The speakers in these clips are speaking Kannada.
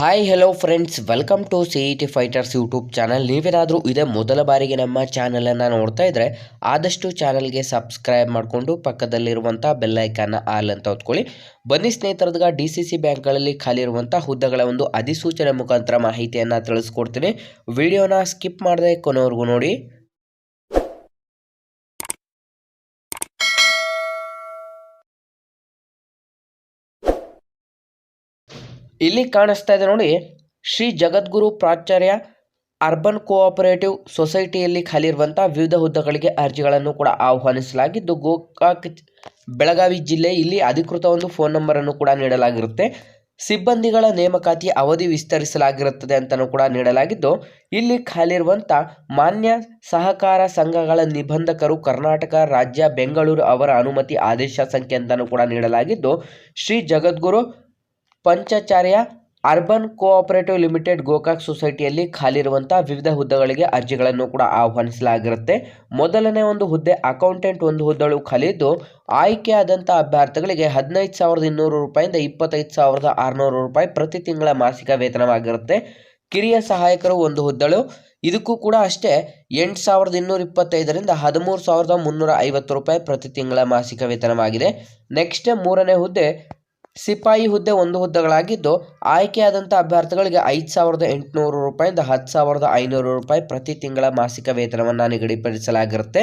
Hi hello friends welcome to C E T fighters YouTube channel ನೀವೇನಾದರೂ ಇದೇ ಮೊದಲ ಬಾರಿಗೆ ನಮ್ಮ ಚಾನಲನ್ನು ನೋಡ್ತಾ ಇದ್ದರೆ ಆದಷ್ಟು ಚಾನಲ್ಗೆ ಸಬ್ಸ್ಕ್ರೈಬ್ ಮಾಡಿಕೊಂಡು ಪಕ್ಕದಲ್ಲಿರುವಂಥ ಬೆಲ್ಲೈಕನ್ನ ಆಲ್ ಅಂತ ಹೊತ್ಕೊಳ್ಳಿ. ಬನ್ನಿ ಸ್ನೇಹಿತರದಾಗ ಡಿ ಸಿ ಸಿ ಬ್ಯಾಂಕ್ಗಳಲ್ಲಿ ಖಾಲಿ ಇರುವಂಥ ಹುದ್ದೆಗಳ ಒಂದು ಅಧಿಸೂಚನೆ ಮುಖಾಂತರ ಮಾಹಿತಿಯನ್ನು ತಿಳಿಸ್ಕೊಡ್ತೀನಿ. ವಿಡಿಯೋನ ಸ್ಕಿಪ್ ಮಾಡದೆ ಕೊನೆವರೆಗೂ ನೋಡಿ. ಇಲ್ಲಿ ಕಾಣಿಸ್ತಾ ಇದೆ ನೋಡಿ, ಶ್ರೀ ಜಗದ್ಗುರು ಪ್ರಾಚಾರ್ಯ ಅರ್ಬನ್ ಕೋಆಪರೇಟಿವ್ ಸೊಸೈಟಿಯಲ್ಲಿ ಖಾಲಿ ಇರುವಂಥ ವಿವಿಧ ಹುದ್ದೆಗಳಿಗೆ ಅರ್ಜಿಗಳನ್ನು ಕೂಡ ಆಹ್ವಾನಿಸಲಾಗಿದ್ದು, ಗೋಕಾಕ್ ಬೆಳಗಾವಿ ಜಿಲ್ಲೆ ಇಲ್ಲಿ ಅಧಿಕೃತ ಒಂದು ಫೋನ್ ನಂಬರನ್ನು ಕೂಡ ನೀಡಲಾಗಿರುತ್ತೆ. ಸಿಬ್ಬಂದಿಗಳ ನೇಮಕಾತಿ ಅವಧಿ ವಿಸ್ತರಿಸಲಾಗಿರುತ್ತದೆ ಅಂತಲೂ ಕೂಡ ನೀಡಲಾಗಿದ್ದು, ಇಲ್ಲಿ ಖಾಲಿ ಇರುವಂಥ ಮಾನ್ಯ ಸಹಕಾರ ಸಂಘಗಳ ನಿಬಂಧಕರು ಕರ್ನಾಟಕ, ರಾಜ್ಯ, ಬೆಂಗಳೂರು ಅವರ ಅನುಮತಿ ಆದೇಶ ಸಂಖ್ಯೆ ಅಂತಲೂ ಕೂಡ ನೀಡಲಾಗಿದ್ದು, Shri Jagadguru Panchacharya urban cooperative limited Gokak ಸೊಸೈಟಿಯಲ್ಲಿ ಖಾಲಿರುವಂಥ ವಿವಿಧ ಹುದ್ದೆಗಳಿಗೆ ಅರ್ಜಿಗಳನ್ನು ಕೂಡ ಆಹ್ವಾನಿಸಲಾಗಿರುತ್ತೆ. ಮೊದಲನೇ ಒಂದು ಹುದ್ದೆ ಅಕೌಂಟೆಂಟ್ ಒಂದು ಹುದ್ದೆಗಳು ಖಾಲಿದ್ದು, ಆಯ್ಕೆಯಾದಂಥ ಅಭ್ಯರ್ಥಿಗಳಿಗೆ ಹದಿನೈದು ಸಾವಿರದ ಇನ್ನೂರು ರೂಪಾಯಿಂದ ಇಪ್ಪತ್ತೈದು ಸಾವಿರದ ಆರುನೂರು ರೂಪಾಯಿ ಪ್ರತಿ ತಿಂಗಳ ಮಾಸಿಕ ವೇತನವಾಗಿರುತ್ತೆ. ಕಿರಿಯ ಸಹಾಯಕರು ಒಂದು ಹುದ್ದೆಗಳು. ಇದಕ್ಕೂ ಕೂಡ ಅಷ್ಟೇ, ಎಂಟು ಸಾವಿರದ ಇನ್ನೂರ ಇಪ್ಪತ್ತೈದರಿಂದ ಹದಿಮೂರು ಸಾವಿರದ ಮುನ್ನೂರ ಐವತ್ತು ರೂಪಾಯಿ ಪ್ರತಿ ತಿಂಗಳ ಮಾಸಿಕ ವೇತನವಾಗಿದೆ. ನೆಕ್ಸ್ಟ್ ಮೂರನೇ ಹುದ್ದೆ ಸಿಪಾಯಿ ಹುದ್ದೆ ಒಂದು ಹುದ್ದೆಗಳಾಗಿದ್ದು ಆಯ್ಕೆಯಾದಂಥ ಅಭ್ಯರ್ಥಿಗಳಿಗೆ ಐದು ಸಾವಿರದ ಎಂಟುನೂರು ರೂಪಾಯಿಂದ ಹತ್ತು ಸಾವಿರದ ಐನೂರು ರೂಪಾಯಿ ಪ್ರತಿ ತಿಂಗಳ ಮಾಸಿಕ ವೇತನವನ್ನು ನಿಗದಿಪಡಿಸಲಾಗಿರುತ್ತೆ.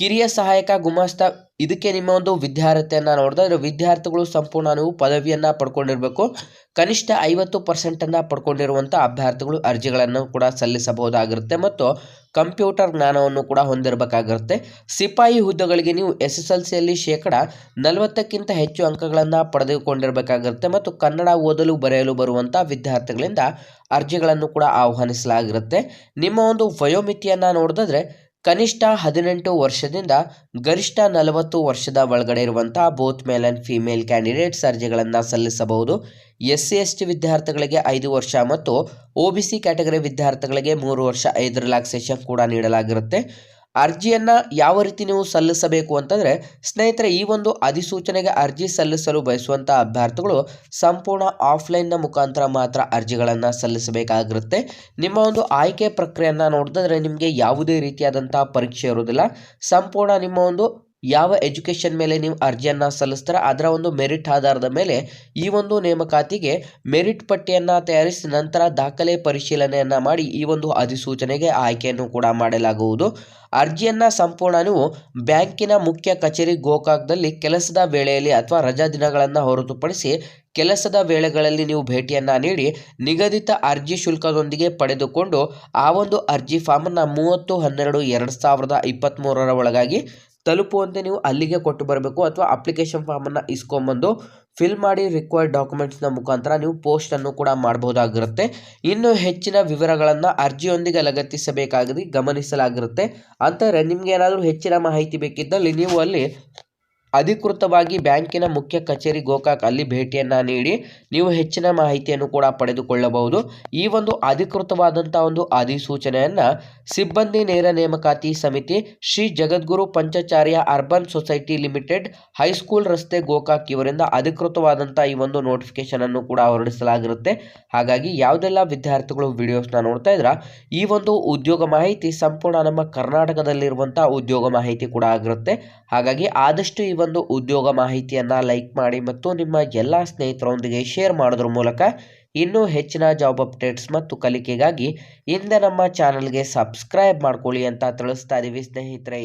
ಕಿರಿಯ ಸಹಾಯಕ ಗುಮಾಸ್ತ, ಇದಕ್ಕೆ ನಿಮ್ಮ ಒಂದು ವಿದ್ಯಾರ್ಥಿಯನ್ನು ನೋಡಿದ್ರೆ ವಿದ್ಯಾರ್ಥಿಗಳು ಸಂಪೂರ್ಣ ನೀವು ಪದವಿಯನ್ನು ಪಡ್ಕೊಂಡಿರಬೇಕು. ಕನಿಷ್ಠ ಐವತ್ತು ಪರ್ಸೆಂಟನ್ನು ಪಡ್ಕೊಂಡಿರುವಂಥ ಅಭ್ಯರ್ಥಿಗಳು ಅರ್ಜಿಗಳನ್ನು ಕೂಡ ಸಲ್ಲಿಸಬಹುದಾಗಿರುತ್ತೆ ಮತ್ತು ಕಂಪ್ಯೂಟರ್ ಜ್ಞಾನವನ್ನು ಕೂಡ ಹೊಂದಿರಬೇಕಾಗಿರುತ್ತೆ. ಸಿಪಾಯಿ ಹುದ್ದೆಗಳಿಗೆ ನೀವು ಎಸ್ ಎಸ್ ಎಲ್ ಸಿಯಲ್ಲಿ ಶೇಕಡ ನಲವತ್ತಕ್ಕಿಂತ ಹೆಚ್ಚು ಅಂಕಗಳನ್ನು ಪಡೆದುಕೊಂಡಿರಬೇಕಾಗಿರುತ್ತೆ ಮತ್ತು ಕನ್ನಡ ಓದಲು ಬರೆಯಲು ಬರುವಂಥ ವಿದ್ಯಾರ್ಥಿಗಳಿಂದ ಅರ್ಜಿಗಳನ್ನು ಕೂಡ ಆಹ್ವಾನಿಸಲಾಗಿರುತ್ತೆ. ನಿಮ್ಮ ಒಂದು ವಯೋಮಿತಿಯನ್ನು ನೋಡಿದ್ರೆ ಕನಿಷ್ಠ ಹದಿನೆಂಟು ವರ್ಷದಿಂದ ಗರಿಷ್ಠ ನಲವತ್ತು ವರ್ಷದ ಒಳಗಡೆ ಇರುವಂತಹ both male and female candidates ಅರ್ಜಿಗಳನ್ನು ಸಲ್ಲಿಸಬಹುದು. ಎಸ್ ಸಿ ಎಸ್ ಟಿ ವಿದ್ಯಾರ್ಥಿಗಳಿಗೆ ಐದು ವರ್ಷ ಮತ್ತು ಒ ಬಿ ಸಿ ಕ್ಯಾಟಗರಿ ವಿದ್ಯಾರ್ಥಿಗಳಿಗೆ ಮೂರು ವರ್ಷ, ಐದು ರಿಲ್ಯಾಕ್ಸೇಷನ್ ಕೂಡ ನೀಡಲಾಗಿರುತ್ತೆ. ಅರ್ಜಿಯನ್ನು ಯಾವ ರೀತಿ ನೀವು ಸಲ್ಲಿಸಬೇಕು ಅಂತಂದರೆ, ಸ್ನೇಹಿತರೆ, ಈ ಒಂದು ಅಧಿಸೂಚನೆಗೆ ಅರ್ಜಿ ಸಲ್ಲಿಸಲು ಬಯಸುವಂಥ ಅಭ್ಯರ್ಥಿಗಳು ಸಂಪೂರ್ಣ ಆಫ್ಲೈನ್ನ ಮುಖಾಂತರ ಮಾತ್ರ ಅರ್ಜಿಗಳನ್ನು ಸಲ್ಲಿಸಬೇಕಾಗಿರುತ್ತೆ. ನಿಮ್ಮ ಒಂದು ಆಯ್ಕೆ ಪ್ರಕ್ರಿಯೆಯನ್ನು ನೋಡಿದ್ರೆ ನಿಮಗೆ ಯಾವುದೇ ರೀತಿಯಾದಂಥ ಪರೀಕ್ಷೆ ಇರೋದಿಲ್ಲ ಸಂಪೂರ್ಣ ನಿಮ್ಮ ಒಂದು ಯಾವ ಎಜುಕೇಷನ್ ಮೇಲೆ ನೀವು ಅರ್ಜಿಯನ್ನು ಸಲ್ಲಿಸ್ತಾರೆ ಅದರ ಒಂದು ಮೆರಿಟ್ ಆಧಾರದ ಮೇಲೆ ಈ ಒಂದು ನೇಮಕಾತಿಗೆ ಮೆರಿಟ್ ಪಟ್ಟಿಯನ್ನು ತಯಾರಿಸಿ ನಂತರ ದಾಖಲೆ ಪರಿಶೀಲನೆಯನ್ನು ಮಾಡಿ ಈ ಒಂದು ಅಧಿಸೂಚನೆಗೆ ಆಯ್ಕೆಯನ್ನು ಕೂಡ ಮಾಡಲಾಗುವುದು. ಅರ್ಜಿಯನ್ನು ಸಂಪೂರ್ಣ ನೀವು ಬ್ಯಾಂಕಿನ ಮುಖ್ಯ ಕಚೇರಿ ಗೋಕಾಕ್ದಲ್ಲಿ ಕೆಲಸದ ವೇಳೆಯಲ್ಲಿ ಅಥವಾ ರಜಾ ದಿನಗಳನ್ನು ಹೊರತುಪಡಿಸಿ ಕೆಲಸದ ವೇಳೆಗಳಲ್ಲಿ ನೀವು ಭೇಟಿಯನ್ನು ನೀಡಿ ನಿಗದಿತ ಅರ್ಜಿ ಶುಲ್ಕದೊಂದಿಗೆ ಪಡೆದುಕೊಂಡು ಆ ಒಂದು ಅರ್ಜಿ ಫಾರ್ಮನ್ನು ಮೂವತ್ತು ಹನ್ನೆರಡು ಎರಡು ಸಾವಿರದ ಇಪ್ಪತ್ತ್ಮೂರರ ಒಳಗಾಗಿ ತಲುಪುವಂತೆ ನೀವು ಅಲ್ಲಿಗೆ ಕೊಟ್ಟು ಬರಬೇಕು ಅಥವಾ ಅಪ್ಲಿಕೇಶನ್ ಫಾರ್ಮನ್ನು ಇಸ್ಕೊಂಬಂದು ಫಿಲ್ ಮಾಡಿ ರಿಕ್ವೈರ್ಡ್ ಡಾಕ್ಯುಮೆಂಟ್ಸ್ನ ಮುಖಾಂತರ ನೀವು ಪೋಸ್ಟನ್ನು ಕೂಡ ಮಾಡಬಹುದಾಗಿರುತ್ತೆ ಇನ್ನು ಹೆಚ್ಚಿನ ವಿವರಗಳನ್ನು ಅರ್ಜಿಯೊಂದಿಗೆ ಲಗತ್ತಿಸಬೇಕಾಗಿ ಗಮನಿಸಲಾಗಿರುತ್ತೆ. ಅಂತಾರೆ ನಿಮಗೆ ಏನಾದರೂ ಹೆಚ್ಚಿನ ಮಾಹಿತಿ ಬೇಕಿದ್ದಲ್ಲಿ ನೀವು ಅಲ್ಲಿ ಅಧಿಕೃತವಾಗಿ ಬ್ಯಾಂಕಿನ ಮುಖ್ಯ ಕಚೇರಿ ಗೋಕಾಕ್ ಅಲ್ಲಿ ಭೇಟಿಯನ್ನು ನೀಡಿ ನೀವು ಹೆಚ್ಚಿನ ಮಾಹಿತಿಯನ್ನು ಕೂಡ ಪಡೆದುಕೊಳ್ಳಬಹುದು. ಈ ಒಂದು ಅಧಿಕೃತವಾದಂಥ ಒಂದು ಅಧಿಸೂಚನೆಯನ್ನು ಸಿಬ್ಬಂದಿ ನೇರ ನೇಮಕಾತಿ ಸಮಿತಿ Shri Jagadguru Panchacharya urban society limited high school ರಸ್ತೆ ಗೋಕಾಕ್ ಇವರಿಂದ ಅಧಿಕೃತವಾದಂಥ ಈ ಒಂದು ನೋಟಿಫಿಕೇಶನ್ ಅನ್ನು ಕೂಡ ಹೊರಡಿಸಲಾಗಿರುತ್ತೆ. ಹಾಗಾಗಿ ಯಾವುದೆಲ್ಲ ವಿದ್ಯಾರ್ಥಿಗಳು ವಿಡಿಯೋಸ್ನ ನೋಡ್ತಾ ಇದ್ರ, ಈ ಒಂದು ಉದ್ಯೋಗ ಮಾಹಿತಿ ಸಂಪೂರ್ಣ ನಮ್ಮ ಕರ್ನಾಟಕದಲ್ಲಿರುವಂಥ ಉದ್ಯೋಗ ಮಾಹಿತಿ ಕೂಡ ಆಗಿರುತ್ತೆ. ಹಾಗಾಗಿ ಆದಷ್ಟು ಈ ಒಂದು ಉದ್ಯೋಗ ಮಾಹಿತಿಯನ್ನು ಲೈಕ್ ಮಾಡಿ ಮತ್ತು ನಿಮ್ಮ ಎಲ್ಲ ಸ್ನೇಹಿತರೊಂದಿಗೆ ಶೇರ್ ಮಾಡೋದ್ರ ಮೂಲಕ ಇನ್ನೂ ಹೆಚ್ಚಿನ ಜಾಬ್ ಅಪ್ಡೇಟ್ಸ್ ಮತ್ತು ಕಲಿಕೆಗಾಗಿ ಹಿಂದೆ ನಮ್ಮ ಚಾನಲ್ಗೆ ಸಬ್ಸ್ಕ್ರೈಬ್ ಮಾಡ್ಕೊಳ್ಳಿ ಅಂತ ತಿಳಿಸ್ತಾ ಇದ್ದೀವಿ ಸ್ನೇಹಿತರೆ.